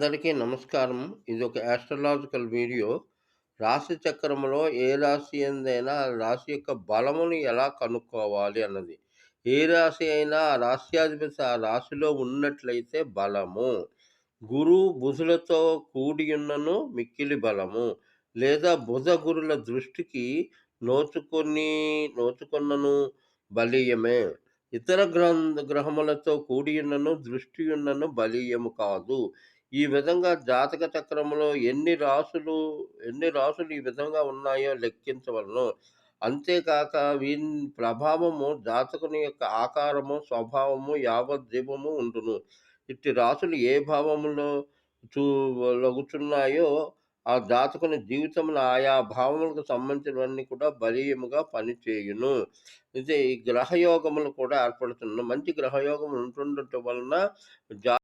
అందరికీ నమస్కారం. ఇది ఒక యాస్ట్రలాజికల్ వీడియో. రాశి చక్రంలో ఏ రాశి ఏందైనా ఆ రాశి యొక్క బలమును ఎలా కనుక్కోవాలి అన్నది. ఏ రాశి అయినా ఆ రాశ్యాధిపతి ఆ రాశిలో ఉన్నట్లయితే బలము. గురు, బుధులతో కూడియున్నను మిక్కిలి బలము. లేదా బుధ, గురుల దృష్టికి నోచుకొని నోచుకున్నను బలీయమే. ఇతర గ్రం గ్రహములతో కూడియున్నను దృష్టియున్నను బలీయము కాదు. ఈ విధంగా జాతక చక్రములో ఎన్ని రాసులు ఎన్ని రాసులు ఈ విధంగా ఉన్నాయో లెక్కించవలను అంతేకాక వీని ప్రభావము జాతకుని యొక్క ఆకారము, స్వభావము, యావజ్జీవము ఉండును. ఇట్టి రాసులు ఏ భావములో చూ లగుచున్నాయో ఆ జాతకుని జీవితంలో ఆయా భావములకు సంబంధించినవన్నీ కూడా బలీయముగా పనిచేయును. అయితే ఈ గ్రహయోగములు కూడా ఏర్పడుతున్నాయి మంచి గ్రహయోగం ఉంటుండటం వలన జా